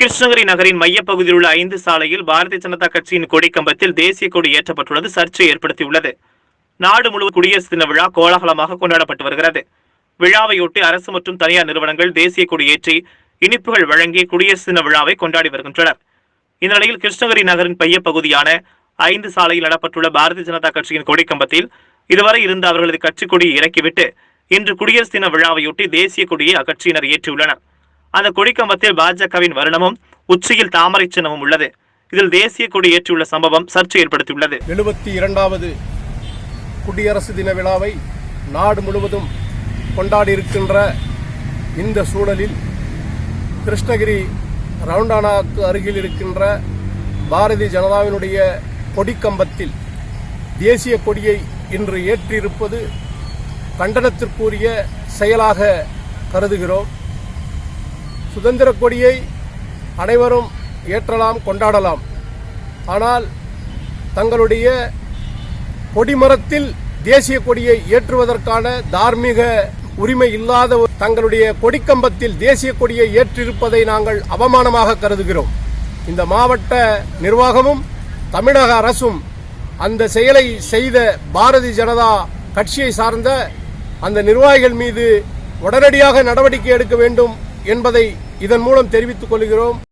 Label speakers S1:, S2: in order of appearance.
S1: கிருஷ்ணகிரி நகரின் மையப்பகுதியில் உள்ள ஐந்து சாலையில் பாரதிய ஜனதா கட்சியின் கொடி கம்பத்தில் தேசிய கொடி ஏற்றப்பட்டுள்ளது. சர்ச்சை ஏற்படுத்தியுள்ளது. நாடு முழுவதும் குடியரசு தின விழா கோலாகலமாக கொண்டாடப்பட்டு வருகிறது. விழாவையொட்டி அரசு மற்றும் தனியார் நிறுவனங்கள் தேசிய கொடி ஏற்றி இனிப்புகள் வழங்கி குடியரசு தின விழாவை கொண்டாடி வருகின்றனர். இந்நிலையில் கிருஷ்ணகிரி நகரின் மையப்பகுதியான ஐந்து சாலையில் நடப்பட்டுள்ள பாரதிய ஜனதா கட்சியின் கொடி கம்பத்தில் இதுவரை இருந்த அவர்களது கட்சி கொடியை இறக்கிவிட்டு இன்று குடியரசு தின விழாவையொட்டி தேசிய கொடியை அக்கட்சியினர் ஏற்றியுள்ளனர். அந்த கொடிக்கம்பத்தில் பாஜகவின் வருணமும் உச்சியில் தாமரை சின்னமும் உள்ளது. இதில் தேசிய கொடி ஏற்றியுள்ள சம்பவம் சர்ச்சை ஏற்படுத்தியுள்ளது.
S2: எழுபத்தி இரண்டாவது குடியரசு தின விழாவை நாடு முழுவதும் கொண்டாடி இருக்கின்ற இந்த சூழலில் கிருஷ்ணகிரி ரவுண்டானாக்கு அருகில் இருக்கின்ற பாரதிய ஜனதாவினுடைய கொடிக்கம்பத்தில் தேசிய கொடியை இன்று ஏற்றியிருப்பது கண்டனத்திற்குரிய செயலாக கருதுகிறோம். சுதந்திர கொடியை அனைவரும் ஏற்றலாம் கொண்டாடலாம். ஆனால் தங்களுடைய கொடிமரத்தில் தேசிய கொடியை ஏற்றுவதற்கான தார்மீக உரிமை இல்லாத ஒரு- தங்களுடைய கொடிக்கம்பத்தில் தேசிய கொடியை ஏற்றிருப்பதை நாங்கள் அவமானமாக கருதுகிறோம். இந்த மாவட்ட நிர்வாகமும் தமிழக அரசும் அந்த செயலை செய்த பாரதிய ஜனதா கட்சியை சார்ந்த அந்த நிர்வாகிகள் மீது உடனடியாக நடவடிக்கை எடுக்க வேண்டும் என்பதை இதன் மூலம் தெரிவித்துக் கொள்கிறோம்.